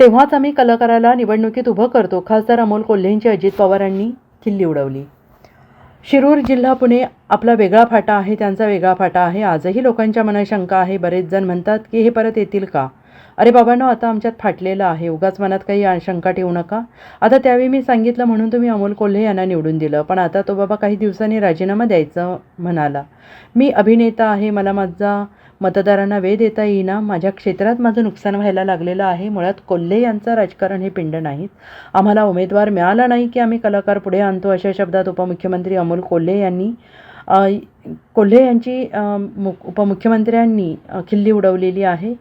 तेव्हाच आम्ही कलाकाराला निवडणुकीत उभं करतो. खासदार अमोल कोल्हेंची अजित पवारांनी खिल्ली उडवली. शिरूर जिल्हा पुणे आपला वेगळा फाटा आहे त्यांचा वेगळा फाटा आहे. आजही लोकांच्या मनात शंका आहे. बरेच जण म्हणतात की हे परत येतील का? अरे बाबांनो आता आमच्यात फाटलेलं आहे. उगाच मनात काही शंका ठेवू नका. आता त्यावेळी मी सांगितलं म्हणून तुम्ही अमोल कोल्हे यांना निवडून दिलं. पण आता तो बाबा काही दिवसांनी राजीनामा द्यायचं म्हणाला. मी अभिनेता आहे. मला माझा मतदारांना वेळ देता येईना. माझ्या क्षेत्रात माझं नुकसान व्हायला लागलेलं आहे. मुळात कोल्हे यांचं राजकारण हे पिंड नाहीत. आम्हाला उमेदवार मिळाला नाही की आम्ही कलाकार पुढे आणतो अशा शब्दात उपमुख्यमंत्री अमोल कोल्हे यांनी कोल्हे यांची उपमुख्यमंत्र्यांनी खिल्ली उडवलेली आहे.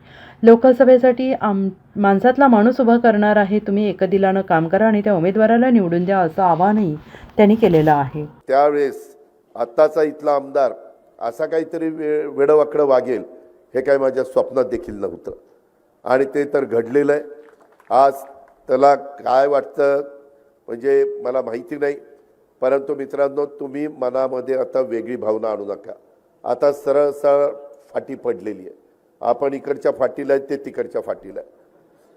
लोकसभेसाठी आम माणसातला माणूस उभा करणार आहे. तुम्ही एकदिलानं काम करा आणि त्या उमेदवाराला निवडून द्या असं आवाहनही त्यांनी केलेलं आहे. त्यावेळेस आत्ताचा इथला आमदार असा काहीतरी वे वेडवाकडं वागेल हे काही माझ्या स्वप्नात देखील नव्हतं. आणि ते तर घडलेलं आहे. आज त्याला काय वाटतं म्हणजे मला माहिती नाही. परंतु मित्रांनो तुम्ही मनामध्ये आता वेगळी भावना आणू नका. आता सरळ सरळ फाटी पडलेली आहे. आपण इकडच्या फाटीला आहे ते तिकडच्या फाटीला आहे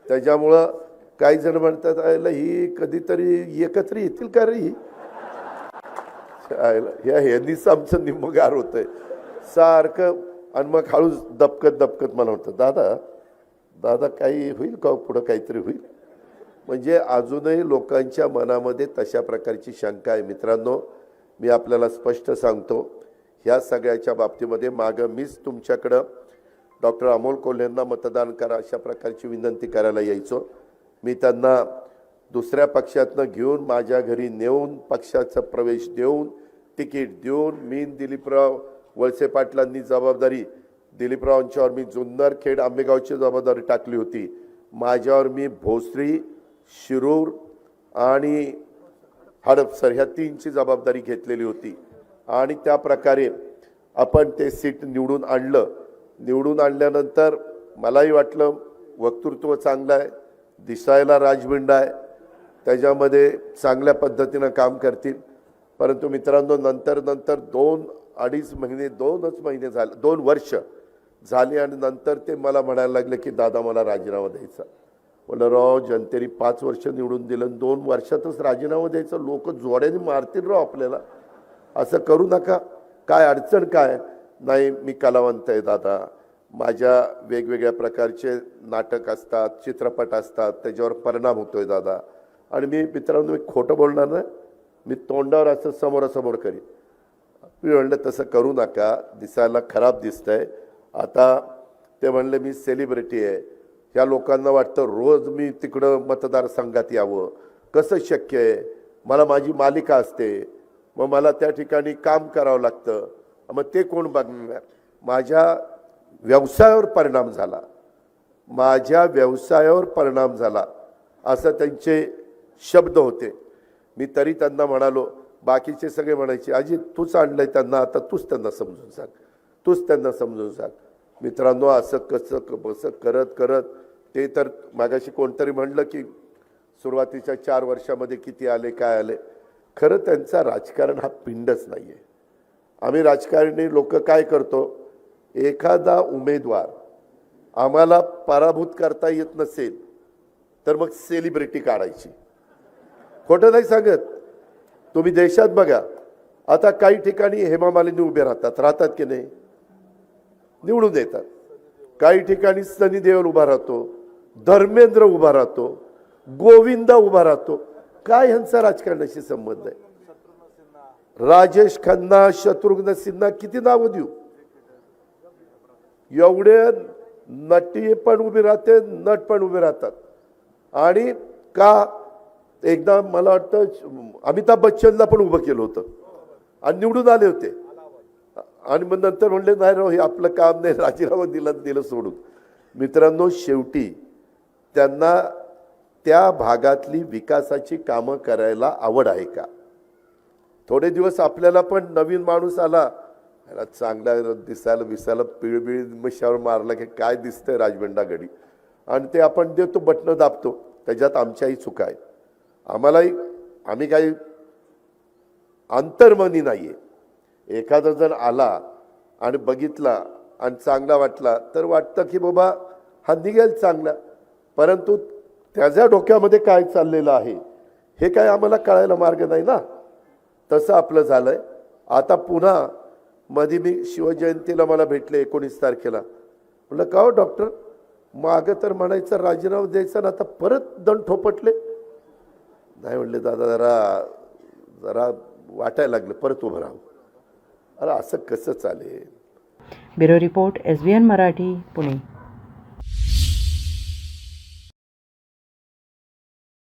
त्याच्यामुळं काही जण म्हणतात "आयला ही कधीतरी एकत्र येतील का रे ही? ह्या ह्यांनीच आमचं निम्मगार आहे सारखं आणि मग हळूच दबकत दबकत मला म्हणतं दादा दादा काही होईल का? पुढं काहीतरी होईल? म्हणजे अजूनही लोकांच्या मनामध्ये तशा प्रकारची शंका आहे. मित्रांनो मी आपल्याला स्पष्ट सांगतो ह्या सगळ्याच्या बाबतीमध्ये मागं मीच तुमच्याकडं डॉक्टर अमोल कोल्हेंना मतदान करा अशा प्रकारची विनंती करायला यायचो. मी त्यांना दुसऱ्या पक्षातनं घेऊन माझ्या घरी नेऊन पक्षाचा प्रवेश देऊन तिकीट देऊन मी दिलीपराव वळसे पाटलांनी जबाबदारी दिलीपरावांच्यावर मी जुन्नर खेड आंबेगावची जबाबदारी टाकली होती. माझ्यावर मी भोसरी शिरूर आणि हडपसर ह्या तीनची जबाबदारी घेतलेली होती. आणि त्या प्रकारे आपण ते सीट निवडून आणलं. निवडून आणल्यानंतर मलाही वाटलं वक्तृत्व चांगलं आहे दिसायला राजबिंड आहे. त्याच्यामध्ये चांगल्या पद्धतीनं काम करतील. परंतु मित्रांनो नंतर नंतर दोन अडीच महिने दोनच महिने झाले दोन वर्ष झाले आणि नंतर ते मला म्हणायला लागले की दादा मला राजीनामा द्यायचा. म्हणलं राव जनतेने पाच वर्ष निवडून दिलं आणि दोन वर्षातच राजीनामा द्यायचं. लोक जोड्याने मारतील राव आपल्याला. असं करू नका. काय अडचण काय? नाही मी कलावंत आहे दादा. माझ्या वेगवेगळ्या प्रकारचे नाटक असतात चित्रपट असतात त्याच्यावर परिणाम होतोय दादा. आणि मी मित्रांनो मी खोटं बोलणार नाही. मी तोंडावर असं समोरासमोर करीन. मी म्हणलं तसं करू नका. दिसायला खराब दिसतंय. आता ते म्हणले मी सेलिब्रिटी आहे. ह्या लोकांना वाटतं रोज मी तिकडं मतदारसंघात यावं. कसं शक्य आहे? मला माझी मालिका असते. मग मला त्या ठिकाणी काम करावं लागतं. मग ते कोण बघणार? माझ्या व्यवसायावर परिणाम झाला. माझ्या व्यवसायावर परिणाम झाला. असं त्यांचे शब्द होते. मी तरी त्यांना म्हणालो बाकीचे सगळे म्हणायचे अजित तूच आणलंय त्यांना आता तूच त्यांना समजून सांग. तूच त्यांना समजून सांग. मित्रांनो असं कसं क- करत करत ते तर मागाशी कोणतरी म्हणलं की सुरुवातीच्या चार वर्षामध्ये किती आले काय आले. खरं त्यांचा राजकारण हा पिंडच नाही आहे आम्ही राजकारणी लोक काय करतो? एखादा उमेदवार आम्हाला पराभूत करता येत नसेल तर मग सेलिब्रिटी काढायची. खोटं नाही सांगत. तुम्ही देशात बघा. आता काही ठिकाणी हेमा मालिनी उभे राहतात. राहतात की नाही? निवडून येतात काही ठिकाणी सनी उभा राहतो. धर्मेंद्र उभा राहतो. गोविंदा उभा राहतो. काय ह्यांचा राजकारणाशी संबंध आहे? राजेश खन्ना शत्रुघ्न सिन्हा किती नावं देऊ? एवढे नटी पण उभी राहते नट पण उभे राहतात. आणि का एकदा मला वाटतं अमिताभ बच्चनला पण उभं केलं होतं. आणि निवडून आले होते. आणि मग नंतर म्हणले नाही राव हे आपलं काम नाही राजीनामा दिला दिलं सोडून. मित्रांनो शेवटी त्यांना त्या भागातली विकासाची कामं करायला आवड आहे का? थोडे दिवस आपल्याला पण नवीन माणूस आला. ह्याला चांगला दिसायला विसायला पिळबिळ मशावर मारला की काय दिसतंय राजबंडा गडी आणि ते आपण देतो बटणं दाबतो. त्याच्यात आमच्याही चुका आहेत. आम्हालाही आम्ही काही अंतर्मनी नाही आहे एखादा जण आला आणि बघितला आणि चांगला वाटला तर वाटतं की बाबा हा निघेल चांगला. परंतु त्याच्या डोक्यामध्ये काय चाललेलं आहे हे काय आम्हाला कळायला मार्ग नाही ना? तसं आपलं झालं आहे आता पुन्हा मध्ये मी शिवजयंतीला मला भेटले एकोणीस तारखेला. म्हटलं का हो डॉक्टर मागं तर म्हणायचं राजीनामा द्यायचा ना आता परत दंड ठोपटले. नाही म्हणले दादा जरा जरा वाटायला लागलं परत उभं राहू. अरे असं कसं चालेल? Bureau report S B N Marathi Pune.